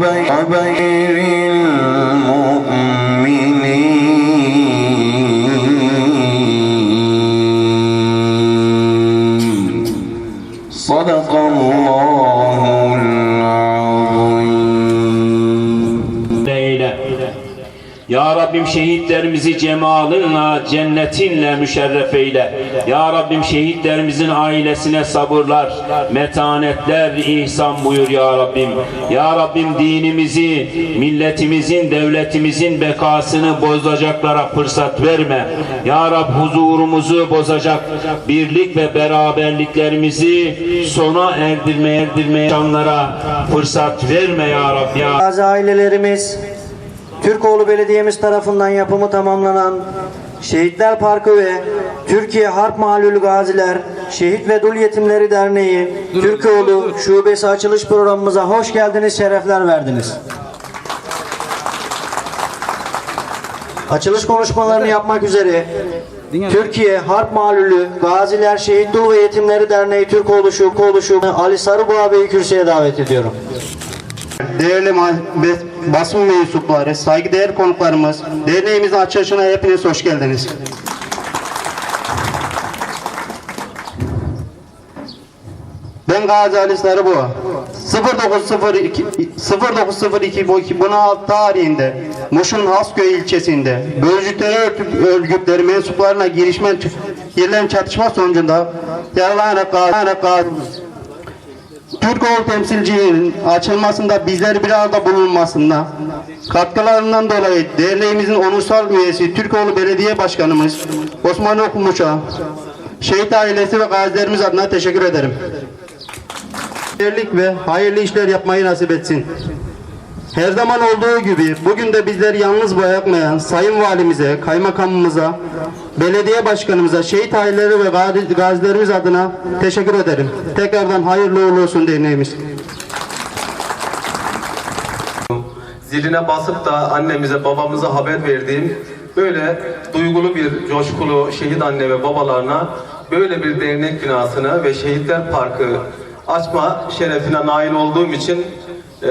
وبير الله Ya Rabbim şehitlerimizi cemalınla, cennetinle müşerref eyle. Ya Rabbim şehitlerimizin ailesine sabırlar, metanetler ihsan buyur ya Rabbim. Ya Rabbim dinimizi, milletimizin, devletimizin bekasını bozacaklara fırsat verme. Ya Rab huzurumuzu bozacak birlik ve beraberliklerimizi sona erdirmeye erdirmeye canlara fırsat verme ya Rabbi. Ya Gazi ailelerimiz, Türkoğlu Belediye'miz tarafından yapımı tamamlanan Şehitler Parkı ve Türkiye Harp Malulü Gaziler Şehit ve Dul Yetimleri Derneği Türkoğlu Şubesi açılış programımıza hoş geldiniz, şerefler verdiniz. Açılış konuşmalarını yapmak üzere Türkiye Harp Malulü Gaziler Şehit Dul ve Yetimleri Derneği Türkoğlu Şubesi Şubesi Ali Sarıboğa Bey'i kürsüye davet ediyorum. Değerli basın mensupları, saygıdeğer konuklarımız, derneğimizin açılışına hepiniz hoş geldiniz. Ben Gazi Ali Sarıboğa. 0902 0902 2006 tarihinde Muş'un Hasköy ilçesinde bölücü terör örgütleri mensuplarına girişmen girilen çatışma sonucunda yaralanarak Gazi Türkoğlu temsilciliğinin açılmasında bizler bir arada bulunmasında katkılarından dolayı derneğimizin onursal üyesi Türkoğlu Belediye Başkanımız Osman Okumuş'a şehit ailesi ve gazilerimiz adına teşekkür ederim. Birlik ve hayırlı işler yapmayı nasip etsin. Her zaman olduğu gibi bugün de bizleri yalnız bırakmayan Sayın Valimize, Kaymakamımıza, Belediye Başkanımıza, şehit aileleri ve gazi- gazilerimiz adına teşekkür ederim. Tekrardan hayırlı uğurlu olsun derneğimiz. ziline basıp da annemize babamıza haber verdiğim böyle duygulu bir coşkulu şehit anne ve babalarına böyle bir dernek binasını ve şehitler parkı açma şerefine nail olduğum için e,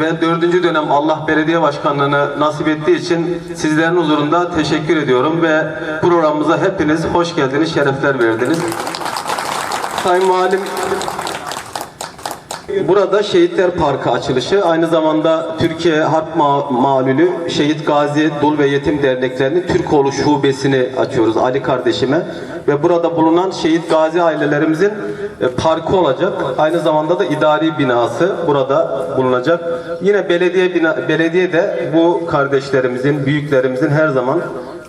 ve dördüncü dönem Allah belediye başkanlığını nasip ettiği için sizlerin huzurunda teşekkür ediyorum ve programımıza hepiniz hoş geldiniz, şerefler verdiniz. Sayın Valim Burada Şehitler Parkı açılışı aynı zamanda Türkiye Harp Ma- Malülü Şehit Gazi Dul ve Yetim Derneklerinin Türkoğlu Şubesini açıyoruz Ali kardeşime ve burada bulunan şehit gazi ailelerimizin e, parkı olacak. Aynı zamanda da idari binası burada bulunacak. Yine belediye bina, belediye de bu kardeşlerimizin, büyüklerimizin her zaman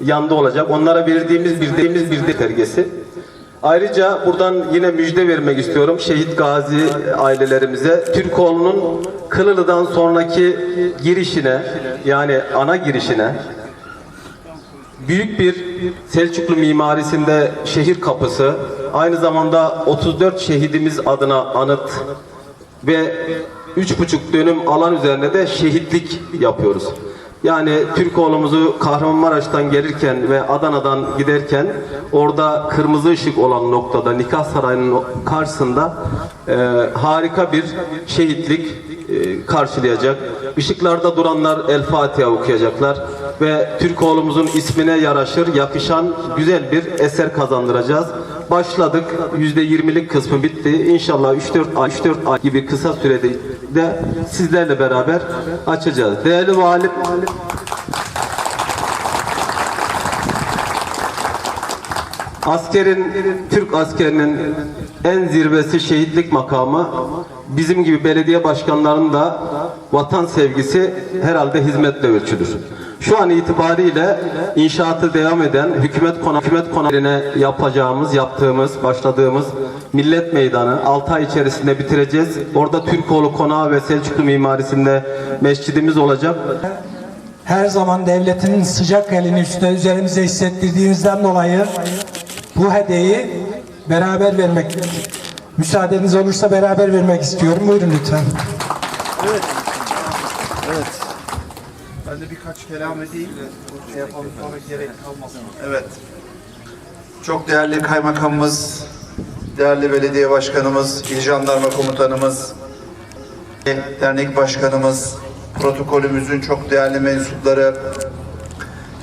yanında olacak. Onlara verdiğimiz bir bir de tergesi. Ayrıca buradan yine müjde vermek istiyorum şehit gazi ailelerimize. Türkoğlu'nun Kılılı'dan sonraki girişine yani ana girişine büyük bir Selçuklu mimarisinde şehir kapısı, aynı zamanda 34 şehidimiz adına anıt ve 3,5 dönüm alan üzerinde de şehitlik yapıyoruz. Yani Türkoğlu'muzu Kahramanmaraş'tan gelirken ve Adana'dan giderken orada kırmızı ışık olan noktada Nikah Sarayı'nın karşısında e, harika bir şehitlik e, karşılayacak. Işıklarda duranlar El Fatiha okuyacaklar ve Türkoğlu'muzun ismine yaraşır, yakışan güzel bir eser kazandıracağız. Başladık. %20'lik kısmı bitti. İnşallah 3-4 ay, 3-4 ay gibi kısa sürede de sizlerle beraber açacağız. Değerli valim Askerin, Türk askerinin en zirvesi şehitlik makamı. Bizim gibi belediye başkanlarının da vatan sevgisi herhalde hizmetle ölçülür. Şu an itibariyle inşaatı devam eden hükümet konu hükümet konağı yapacağımız, yaptığımız, başladığımız Millet Meydanı 6 ay içerisinde bitireceğiz. Orada Türkoğlu Konağı ve Selçuklu mimarisinde mescidimiz olacak. her zaman devletinin sıcak elini üstte üzerimize hissettirdiğinizden dolayı bu hediyeyi beraber vermek müsaadeniz olursa beraber vermek istiyorum. Buyurun lütfen. Ben de birkaç kelam edeyim. Şey yapalım gerek kalmasın. Evet. Çok değerli kaymakamımız, değerli belediye başkanımız, il jandarma komutanımız, dernek başkanımız, protokolümüzün çok değerli mensupları,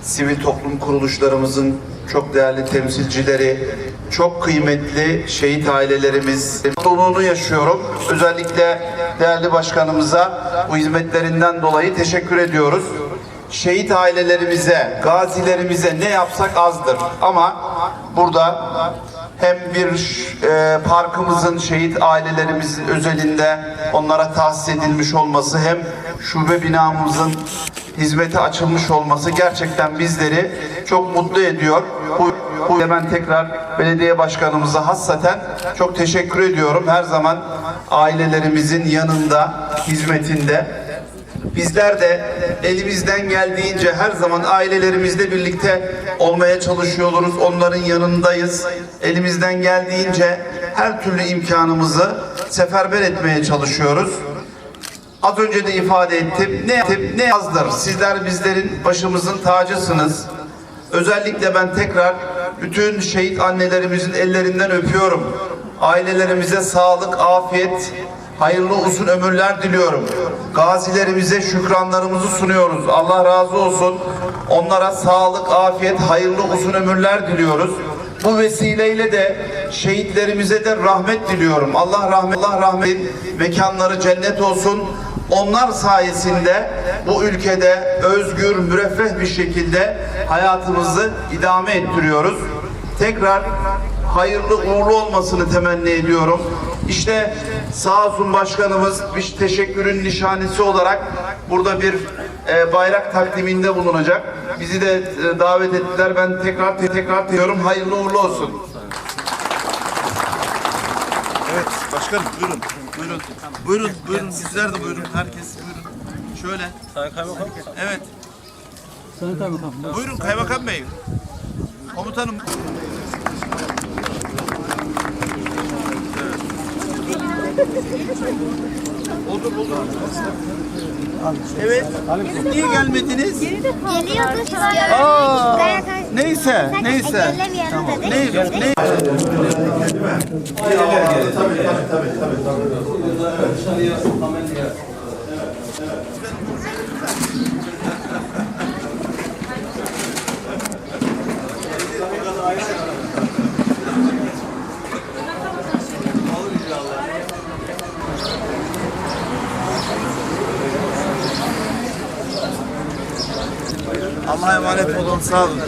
sivil toplum kuruluşlarımızın çok değerli temsilcileri, çok kıymetli şehit ailelerimiz. Mutluluğunu yaşıyorum. Özellikle değerli başkanımıza bu hizmetlerinden dolayı teşekkür ediyoruz. Şehit ailelerimize, gazilerimize ne yapsak azdır. Ama burada hem bir e, parkımızın şehit ailelerimizin özelinde onlara tahsis edilmiş olması hem şube binamızın hizmete açılmış olması gerçekten bizleri çok mutlu ediyor. Bu, bu ben tekrar belediye başkanımıza hassaten çok teşekkür ediyorum. Her zaman ailelerimizin yanında, hizmetinde. Bizler de elimizden geldiğince her zaman ailelerimizle birlikte olmaya çalışıyoruz. Onların yanındayız. Elimizden geldiğince her türlü imkanımızı seferber etmeye çalışıyoruz. Az önce de ifade ettim. Ne ne azdır. Sizler bizlerin başımızın tacısınız. Özellikle ben tekrar bütün şehit annelerimizin ellerinden öpüyorum. Ailelerimize sağlık, afiyet, hayırlı uzun ömürler diliyorum. Gazilerimize şükranlarımızı sunuyoruz. Allah razı olsun. Onlara sağlık, afiyet, hayırlı uzun ömürler diliyoruz. Bu vesileyle de şehitlerimize de rahmet diliyorum. Allah rahmet, Allah rahmet mekanları cennet olsun. Onlar sayesinde bu ülkede özgür, müreffeh bir şekilde hayatımızı idame ettiriyoruz. Tekrar hayırlı uğurlu olmasını temenni ediyorum. İşte sağ olsun başkanımız bir teşekkürün nişanesi olarak burada bir e, bayrak takdiminde bulunacak. Bizi de e, davet ettiler. Ben tekrar tekrar diyorum hayırlı uğurlu olsun. Evet başkanım buyurun. Buyurun. Buyurun buyurun sizler de buyurun. Herkes buyurun. Şöyle. Sayın Kaymakam. Evet. Sayın Kaymakam. Buyurun Kaymakam Bey. Komutanım. Olur olur. Evet. Niye gelmediniz? Geliyordu sonra. Aa, neyse, neyse. Engellemeyelim dedik. Ne, Allah'a emanet olun. Sağ olun.